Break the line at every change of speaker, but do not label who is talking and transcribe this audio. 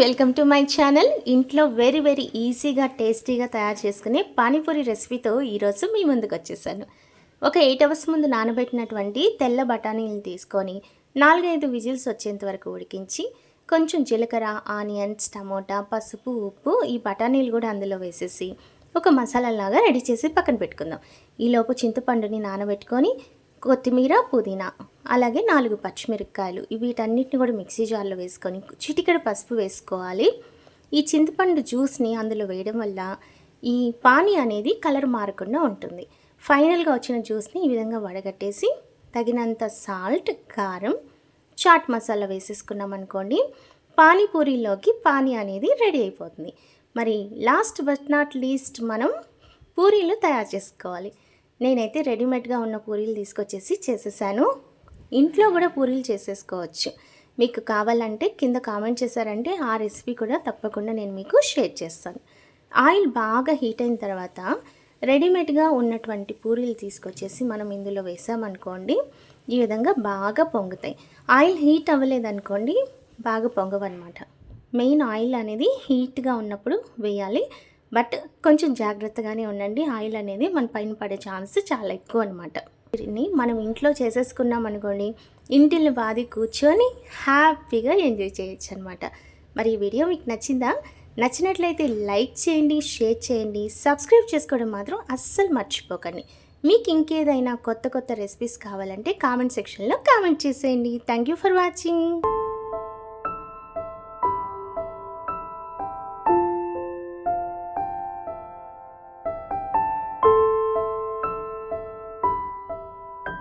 welcome to my channel ఇంట్లో very very ఈజీగా టేస్టీగా తయారు చేసుకునే పానీపూరి రెసిపీతో ఈరోజు మీ ముందుకు వచ్చేసాను ఒక ఎయిట్ అవర్స్ ముందు నానబెట్టినటువంటి తెల్ల బఠానీలను తీసుకొని నాలుగైదు విజిల్స్ వచ్చేంత వరకు ఉడికించి కొంచెం జీలకర్ర ఆనియన్స్ టమోటా పసుపు ఉప్పు ఈ బఠానీలు కూడా అందులో వేసేసి ఒక మసాలాలాగా రెడీ చేసి పక్కన పెట్టుకుందాం ఈలోపు చింతపండుని నానబెట్టుకొని కొత్తిమీర పుదీనా అలాగే నాలుగు పచ్చిమిరపకాయలు వీటన్నిటిని కూడా మిక్సీ జార్లో వేసుకొని చిటికెడు పసుపు వేసుకోవాలి ఈ చింతపండు జ్యూస్ని అందులో వేయడం వల్ల ఈ పానీ అనేది కలర్ మారకుండా ఉంటుంది ఫైనల్గా వచ్చిన జ్యూస్ని ఈ విధంగా వడగట్టేసి తగినంత సాల్ట్ కారం చాట్ మసాలా వేసేసుకున్నాం అనుకోండి పానీపూరిలోకి పానీ అనేది రెడీ అయిపోతుంది మరి లాస్ట్ బట్ నాట్ లీస్ట్ మనం పూరీలు తయారు చేసుకోవాలి నేనైతే రెడీమేడ్గా ఉన్న పూరీలు తీసుకొచ్చేసి చేసేసాను ఇంట్లో కూడా పూరీలు చేసేసుకోవచ్చు మీకు కావాలంటే కింద కామెంట్ చేశారంటే ఆ రెసిపీ కూడా తప్పకుండా నేను మీకు షేర్ చేస్తాను ఆయిల్ బాగా హీట్ అయిన తర్వాత రెడీమేడ్గా ఉన్నటువంటి పూరీలు తీసుకొచ్చేసి మనం ఇందులో వేసామనుకోండి ఈ విధంగా బాగా పొంగుతాయి ఆయిల్ హీట్ అవ్వలేదనుకోండి బాగా పొంగవన్నమాట మెయిన్ ఆయిల్ అనేది హీట్గా ఉన్నప్పుడు వేయాలి బట్ కొంచెం జాగ్రత్తగానే ఉండండి ఆయిల్ అనేది మన పైన పడే ఛాన్స్ చాలా ఎక్కువ అనమాట వీటిని మనం ఇంట్లో చేసేసుకున్నాం అనుకోండి ఇంటిని బాధి కూర్చొని హ్యాపీగా ఎంజాయ్ చేయొచ్చు అనమాట మరి ఈ వీడియో మీకు నచ్చిందా నచ్చినట్లయితే లైక్ చేయండి షేర్ చేయండి సబ్స్క్రైబ్ చేసుకోవడం మాత్రం అస్సలు మర్చిపోకండి మీకు ఇంకేదైనా కొత్త కొత్త రెసిపీస్ కావాలంటే కామెంట్ సెక్షన్లో కామెంట్ చేసేయండి థ్యాంక్ యూ ఫర్ వాచింగ్